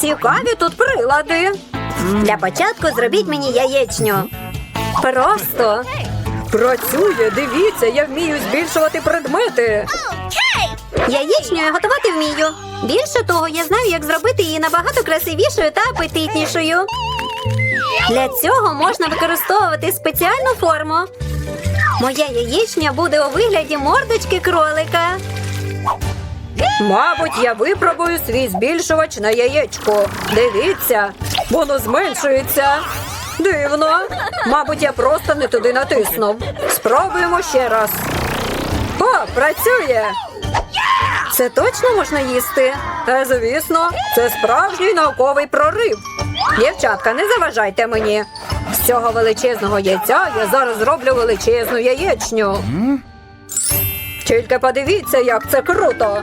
Цікаві тут прилади. Для початку зробіть мені яєчню. Просто. Працює, дивіться, я вмію збільшувати предмети. Яєчню я готувати вмію. Більше того, я знаю, як зробити її набагато красивішою та апетитнішою. Для цього можна використовувати спеціальну форму. Моя яєчня буде у вигляді мордочки кролика. Мабуть, я випробую свій збільшувач на яєчко. Дивіться, воно зменшується. Дивно. Мабуть, я просто не туди натиснув. Спробуємо ще раз. О, працює. Це точно можна їсти? Та звісно, це справжній науковий прорив. Дівчатка, не заважайте мені. З цього величезного яйця я зараз зроблю величезну яєчню. Тільки подивіться, як це круто.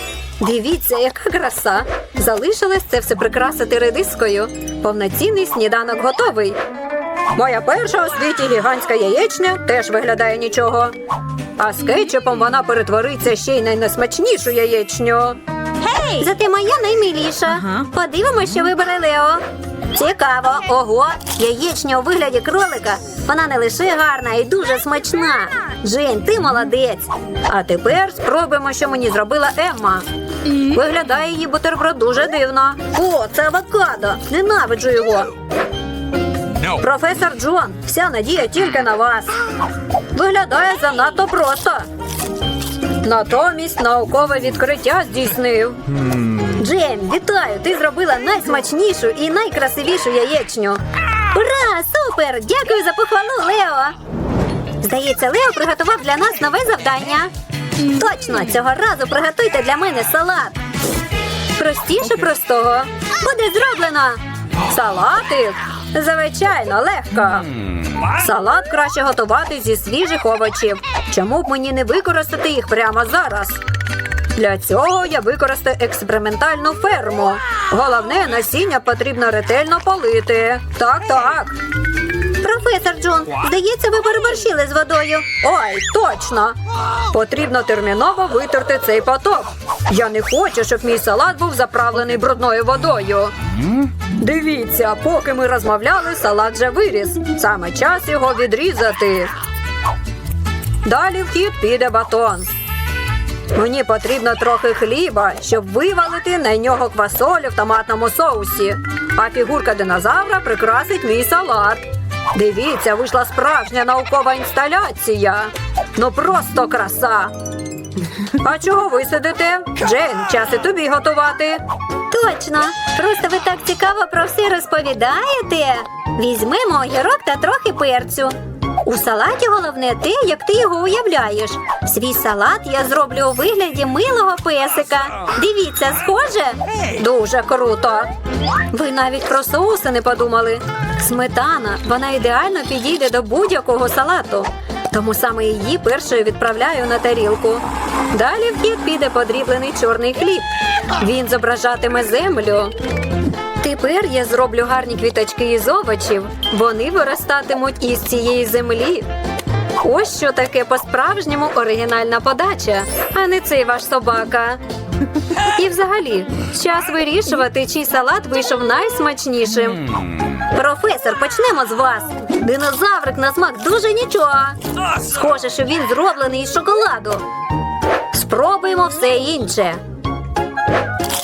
Дивіться, яка краса! Залишилось це все прикрасити редискою. Повноцінний сніданок готовий. Моя перша у світі гігантська яєчня теж виглядає нічого. А з кетчупом вона перетвориться ще й на найсмачнішу яєчню. Гей! Зате моя наймиліша. Подивимося, що вибере Лео. Цікаво, ого, яєчня у вигляді кролика. Вона не лише гарна і дуже смачна. Жень, ти молодець. А тепер спробуємо, що мені зробила Емма. Виглядає її бутерброд дуже дивно. О, це авокадо. Ненавиджу його. Професор Джон, вся надія тільки на вас. Виглядає занадто просто. Натомість наукове відкриття здійснив. Джейн, вітаю! Ти зробила найсмачнішу і найкрасивішу яєчню. Ура! Супер! Дякую за похвалу, Лео! Здається, Лео приготував для нас нове завдання. Точно, цього разу приготуйте для мене салат. Простіше простого. Буде зроблено. Салатик? Звичайно, легко. Салат краще готувати зі свіжих овочів. Чому б мені не використати їх прямо зараз? Для цього я використаю експериментальну ферму. Головне, насіння потрібно ретельно полити. Так, так. Професор Джон, здається, ви переборщили з водою. Ой, точно. Потрібно терміново витерти цей поток. Я не хочу, щоб мій салат був заправлений брудною водою. Дивіться, поки ми розмовляли, салат вже виріс. Саме час його відрізати. Далі в хід піде батон. Мені потрібно трохи хліба, щоб вивалити на нього квасолю в томатному соусі. А фігурка динозавра прикрасить мій салат. Дивіться, вийшла справжня наукова інсталяція. Ну просто краса. А чого ви сидите? Джейн, час і тобі готувати. Точно. Просто ви так цікаво про все розповідаєте. Візьмемо огірок та трохи перцю. У салаті головне те, як ти його уявляєш. Свій салат я зроблю у вигляді милого песика. Дивіться, схоже? Дуже круто. Ви навіть про соуси не подумали. Сметана, вона ідеально підійде до будь-якого салату. Тому саме її першою відправляю на тарілку. Далі в хід піде подріблений чорний хліб. Він зображатиме землю. Тепер я зроблю гарні квіточки із овочів. Вони виростатимуть із цієї землі. Ось що таке по-справжньому оригінальна подача, а не цей ваш собака. І взагалі, час вирішувати, чий салат вийшов найсмачнішим. Професор, почнемо з вас. Динозаврик на смак дуже нічого. Схоже, що він зроблений із шоколаду. Спробуємо все інше.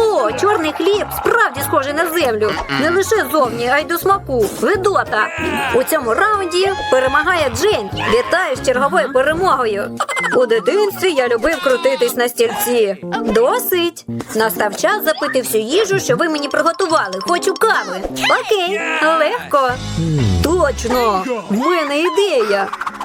О, чорний хліб справді схожий на землю. Не лише зовні, а й до смаку. Видота. У цьому раунді перемагає Джейн. Вітаю з черговою перемогою. У дитинстві я любив крутитись на стільці. Досить. Настав час запити всю їжу, що ви мені приготували. Хочу кави. Окей, легко. Точно! В мене ідея.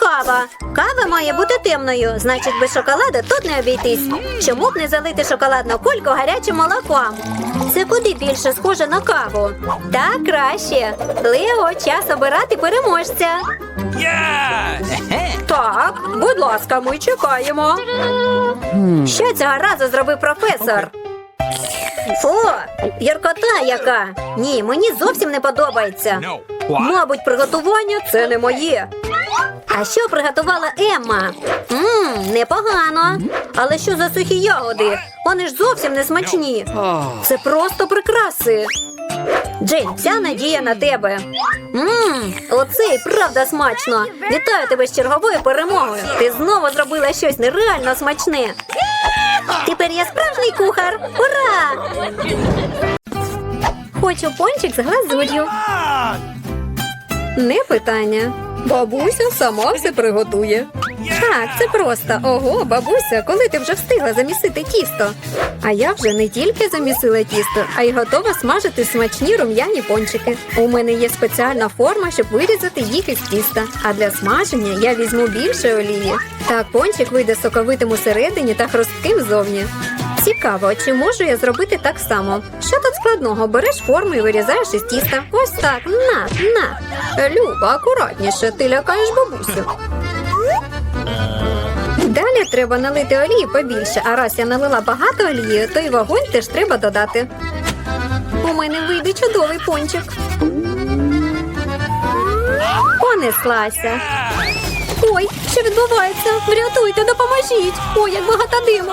кава. Кава має бути темною, значить без шоколаду тут не обійтись. Чому б не залити шоколадну кульку гарячим молоком? Це куди більше схоже на каву. Так краще. Лео, час обирати переможця. Так, будь ласка, ми чекаємо. Що цього разу зробив професор? Фу, гіркота яка. Ні, мені зовсім не подобається. Мабуть, приготування це не моє. А що приготувала Емма? Мм, непогано. Але що за сухі ягоди? Вони ж зовсім не смачні. Це просто прикраси. Джейн, вся надія на тебе. Мм, оце і правда смачно. Вітаю тебе з черговою перемогою. Ти знову зробила щось нереально смачне. Тепер я справжній кухар. Ура! Хочу пончик з глазур'ю. Не питання. Бабуся сама все приготує. Так, це просто. Ого, бабуся, коли ти вже встигла замісити тісто. А я вже не тільки замісила тісто, а й готова смажити смачні рум'яні пончики. У мене є спеціальна форма, щоб вирізати їх із тіста. А для смаження я візьму більше олії. Так пончик вийде соковитим усередині та хрустким зовні. Цікаво, чи можу я зробити так само? Що тут складного? Береш форму і вирізаєш із тіста. Ось так. На, на. Люба, акуратніше, ти лякаєш бабусю. Далі треба налити олії побільше, а раз я налила багато олії, то й вогонь теж треба додати. У мене вийде чудовий пончик. Понеслася. Ой, що відбувається? Врятуйте, допоможіть! Ой, як багато диму.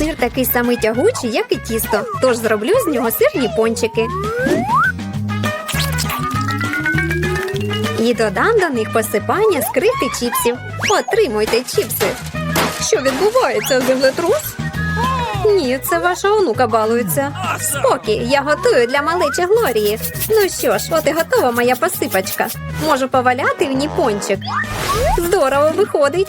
Сир такий самий тягучий, як і тісто, тож зроблю з нього сирні пончики. І додам до них посипання з крихти чіпсів. Отримуйте чіпси. Що відбувається, землетрус? Ні, це ваша онука балується. Спокій, я готую для малечі Глорії. Ну що ж, от і готова моя посипочка. Можу поваляти в ній пончик. Здорово виходить.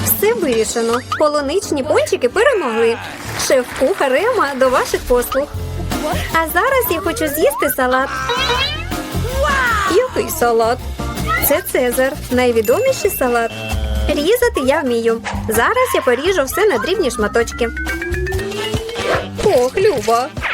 Все вирішено. Полуничні пончики перемогли. Шеф-кухар Ема до ваших послуг. А зараз я хочу з'їсти салат. Який салат? Це Цезар, найвідоміший салат. Різати я вмію. Зараз я поріжу все на дрібні шматочки. Ох, Люба,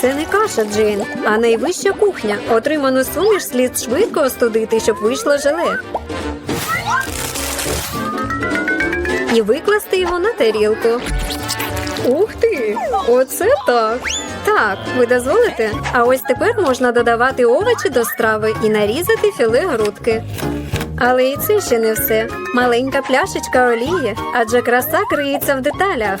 Це не каша, Джейн, а найвища кухня. Отриману суміш слід швидко остудити, щоб вийшло желе. І викласти його на тарілку. Ух ти! Оце так. Так, ви дозволите? А ось тепер можна додавати овочі до страви і нарізати філе грудки. Але і це ще не все. Маленька пляшечка олії, адже краса криється в деталях.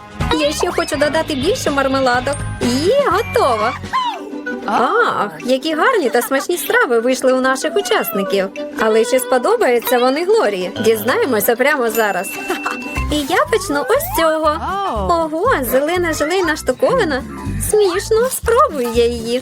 Я ще хочу додати більше мармеладок. І готово. Ах, які гарні та смачні страви вийшли у наших учасників. Але чи сподобаються вони Глорії? Дізнаємося прямо зараз. І я почну ось цього. Ого, зелена желейна штуковина. Смішно, спробую я її.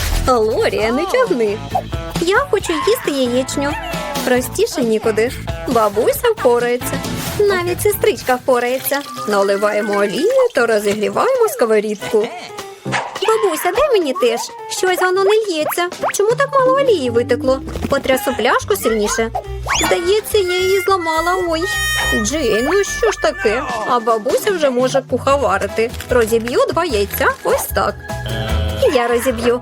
Лорія, не тягни. Я хочу їсти яєчню. Простіше нікуди. Бабуся впорається. Навіть сестричка впорається. Наливаємо олію та розігріваємо сковорідку. Бабуся, дай мені теж. Щось воно не лється. Чому так мало олії витекло? Потрясу пляшку сильніше. Здається, я її зламала. Ой. Джей, ну що ж таке? А бабуся вже може куховарити. Розіб'ю два яйця. Ось так. Я розіб'ю.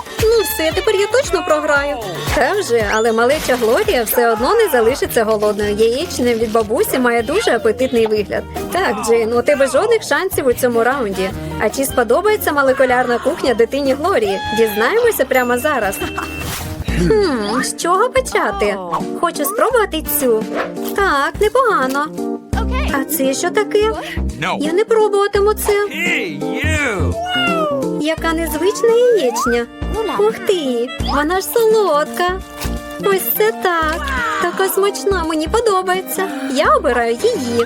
Ну все, тепер я точно програю. Та вже, але малеча Глорія все одно не залишиться голодною. Яєчня від бабусі має дуже апетитний вигляд. Так, Джейн, у тебе жодних шансів у цьому раунді. А чи сподобається молекулярна кухня дитині Глорії? Дізнаємося прямо зараз. Хм, з чого почати? Хочу спробувати цю. Так, непогано. А це що таке? Я не пробуватиму це. Яка незвична яєчня. Ух ти, вона ж солодка. Ось це так. Така смачна, мені подобається. Я обираю її.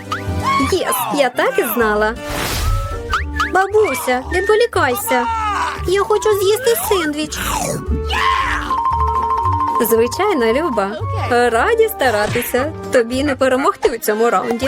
Єс, я так і знала. Бабуся, відволікайся. Я хочу з'їсти сендвіч. Звичайно, Люба. Раді старатися. Тобі не перемогти у цьому раунді.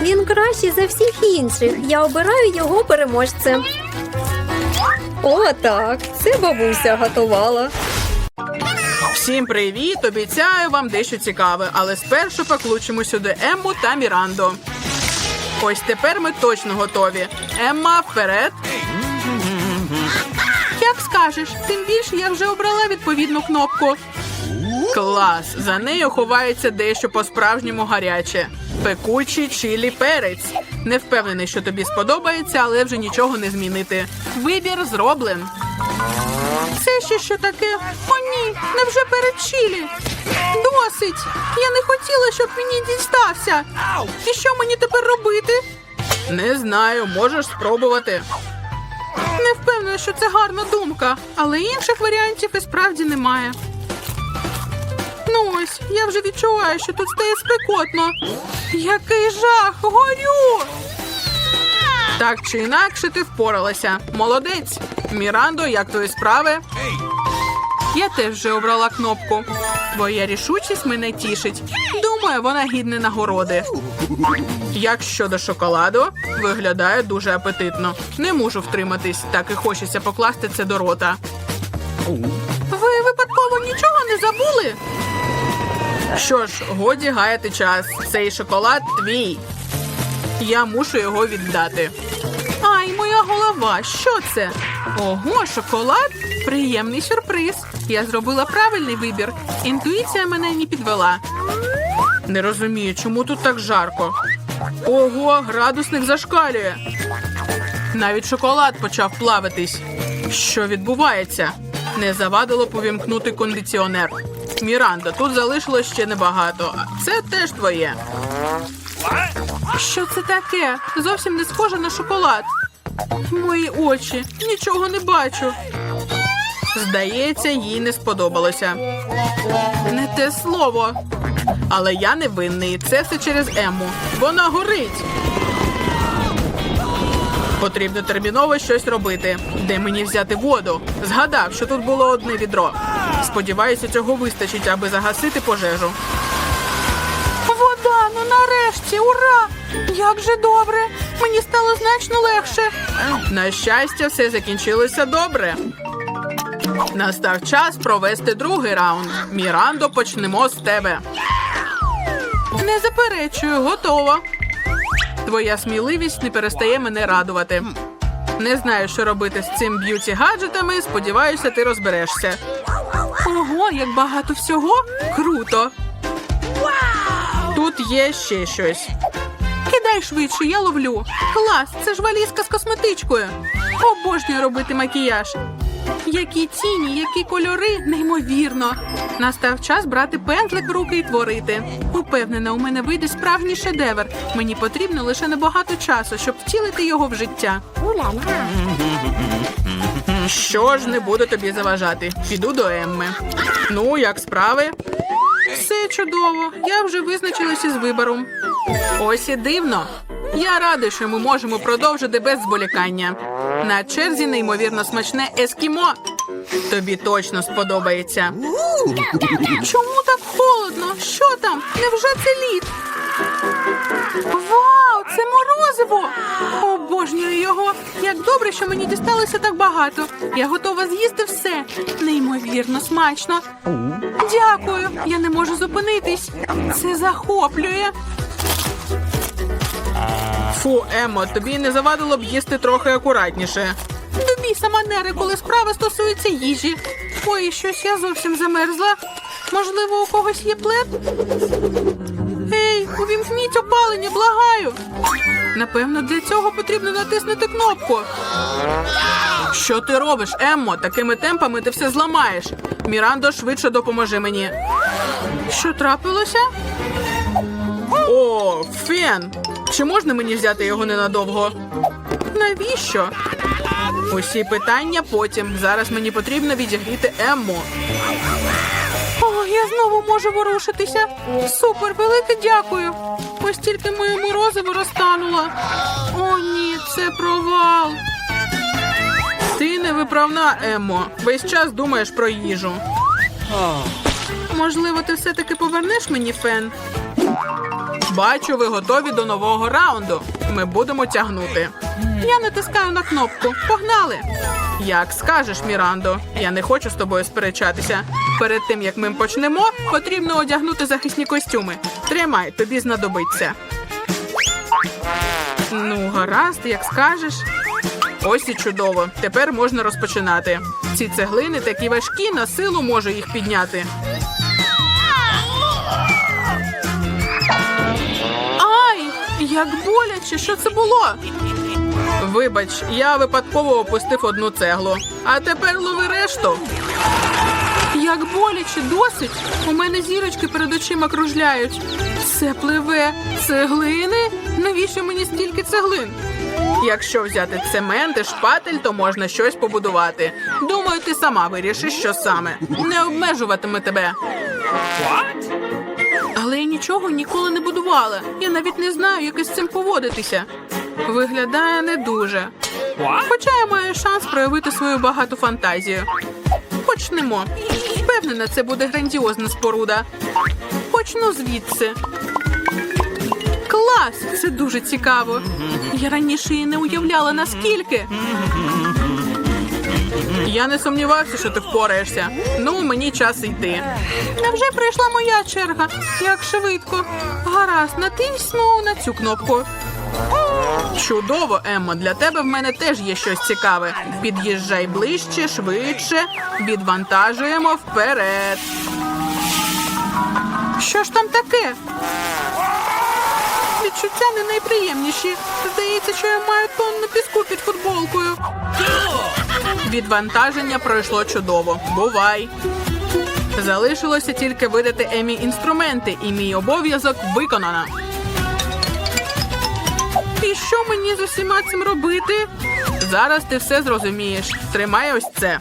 Він кращий за всіх інших. Я обираю його переможцем. О, так. Це бабуся готувала. Всім привіт! Обіцяю вам дещо цікаве, але спершу покличемо сюди Емму та Мірандо. Ось тепер ми точно готові. Емма, вперед. Як скажеш, тим більше я вже обрала відповідну кнопку. Клас! За нею ховається дещо по-справжньому гаряче. Пекучий чилі перець. Не впевнений, що тобі сподобається, але вже нічого не змінити. Вибір зроблен. Це ще що таке? О, ні, невже перед чилі? Досить! Я не хотіла, щоб мені дістався. І що мені тепер робити? Не знаю, можеш спробувати. Не впевнена, що це гарна думка, але інших варіантів і справді немає. Ну ось, я вже відчуваю, що тут стає спекотно. Який жах! Горю! Так чи інакше ти впоралася. Молодець. Мірандо, як твої справи? Я теж вже обрала кнопку. Твоя рішучість мене тішить. Думаю, вона гідна нагороди. Як щодо шоколаду, виглядає дуже апетитно. Не можу втриматись, так і хочеться покласти це до рота. Ви випадково нічого не забули? Що ж, годі гаяти час. Цей шоколад твій. Я мушу його віддати. Ай, моя голова, що це? Ого, шоколад? Приємний сюрприз. Я зробила правильний вибір. Інтуїція мене не підвела. Не розумію, чому тут так жарко. Ого, градусник зашкалює. Навіть шоколад почав плавитись. Що відбувається? Не завадило повімкнути кондиціонер. Міранда, тут залишилось ще небагато. Це теж твоє. Що це таке? Зовсім не схоже на шоколад. Мої очі, нічого не бачу. Здається, їй не сподобалося. Не те слово. Але я не винний. Це все через Емму. Вона горить. Потрібно терміново щось робити. Де мені взяти воду? Згадав, що тут було одне відро. Сподіваюся, цього вистачить, аби загасити пожежу. Вода, ну нарешті, ура! Як же добре! Мені стало значно легше. На щастя, все закінчилося добре. Настав час провести другий раунд. Мірандо, почнемо з тебе. Не заперечую, готово. Твоя сміливість не перестає мене радувати. Не знаю, що робити з цим б'юті гаджетами. Сподіваюся, ти розберешся. Ого, як багато всього! Круто! Тут є ще щось. Кидай швидше, я ловлю. Клас, це ж валізка з косметичкою. Обожнюю робити макіяж. Які тіні, які кольори, неймовірно. Настав час брати пензлик в руки і творити. Упевнена, у мене вийде справжній шедевр. Мені потрібно лише небагато часу, щоб втілити його в життя. Що ж не буду тобі заважати? Піду до Емми. Ну, як справи? Все чудово. Я вже визначилася з вибором. Ось і дивно. Я радий, що ми можемо продовжити без зволікання. На черзі неймовірно смачне ескімо. Тобі точно сподобається. Чому так холодно? Що там? Невже це лід? Вау, це морозиво! Обожнюю його. Як добре, що мені дісталося так багато. Я готова з'їсти все. Неймовірно смачно. Дякую. Я не можу зупинитись. Це захоплює. Фу, Емо, тобі не завадило б їсти трохи акуратніше. До біса манери, коли справа стосується їжі. Ой, щось я зовсім замерзла. Можливо, у когось є плед? Ей, опалення, благаю. Напевно, для цього потрібно натиснути кнопку. Що ти робиш, Еммо? Такими темпами ти все зламаєш. Мірандо, швидше допоможи мені. Що трапилося? О, фен! Чи можна мені взяти його ненадовго? Навіщо? Усі питання потім. Зараз мені потрібно відігріти Емму. Я знову можу ворушитися. Супер, велике дякую. Ось тільки моє морозиво розтануло. О, ні, це провал. Ти невиправна, Еммо. Весь час думаєш про їжу. Можливо, ти все-таки повернеш мені фен? Бачу, ви готові до нового раунду. Ми будемо тягнути. Я натискаю на кнопку. Погнали! Як скажеш, Мірандо, я не хочу з тобою сперечатися. Перед тим як ми почнемо, потрібно одягнути захисні костюми. Тримай, тобі знадобиться. Ну, гаразд, як скажеш. Ось і чудово. Тепер можна розпочинати. Ці цеглини такі важкі, на силу можу їх підняти. Ай, як боляче, що це було? Вибач, я випадково опустив одну цеглу. А тепер лови решту. Як боляче, досить. У мене зірочки перед очима кружляють. Це пливе. Цеглини? Навіщо мені стільки цеглин? Якщо взяти цемент і шпатель, то можна щось побудувати. Думаю, ти сама вирішиш, що саме. Не обмежуватиме тебе. Але я нічого ніколи не будувала. Я навіть не знаю, як із цим поводитися. Виглядає не дуже. Хоча я маю шанс проявити свою багату фантазію. Почнемо. Впевнена, це буде грандіозна споруда. Почну звідси. Клас! Це дуже цікаво. Я раніше і не уявляла наскільки. Я не сумнівався, що ти впораєшся. Ну, мені час йти. Невже прийшла моя черга? Як швидко. Гаразд, натисну на цю кнопку. Чудово, Еммо, для тебе в мене теж є щось цікаве. Під'їжджай ближче, швидше, відвантажуємо вперед. Що ж там таке? Відчуття не найприємніші. Здається, що я маю тонну піску під футболкою. Відвантаження пройшло чудово. Бувай. Залишилося тільки видати Емі інструменти, і мій обов'язок виконано. Що мені з усіма цим робити? Зараз ти все зрозумієш. Тримай ось це.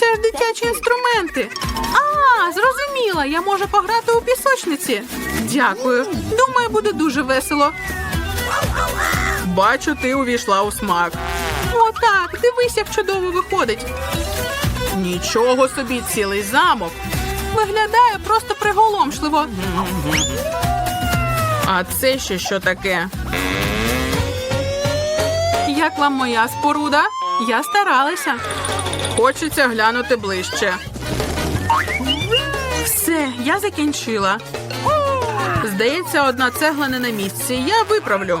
Це ж дитячі інструменти. А, зрозуміла, я можу пограти у пісочниці. Дякую. Думаю, буде дуже весело. Бачу, ти увійшла у смак. О, так, дивись, як чудово виходить. Нічого собі, цілий замок. Виглядає просто приголомшливо. А це ще що таке? Як вам моя споруда? Я старалася. Хочеться глянути ближче. Все, я закінчила. Здається, одна цегла не на місці. Я виправлю.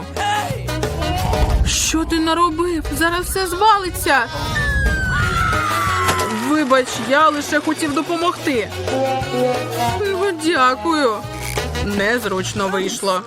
Що ти наробив? Зараз все звалиться. Вибач, я лише хотів допомогти. Дякую. Незручно вийшло.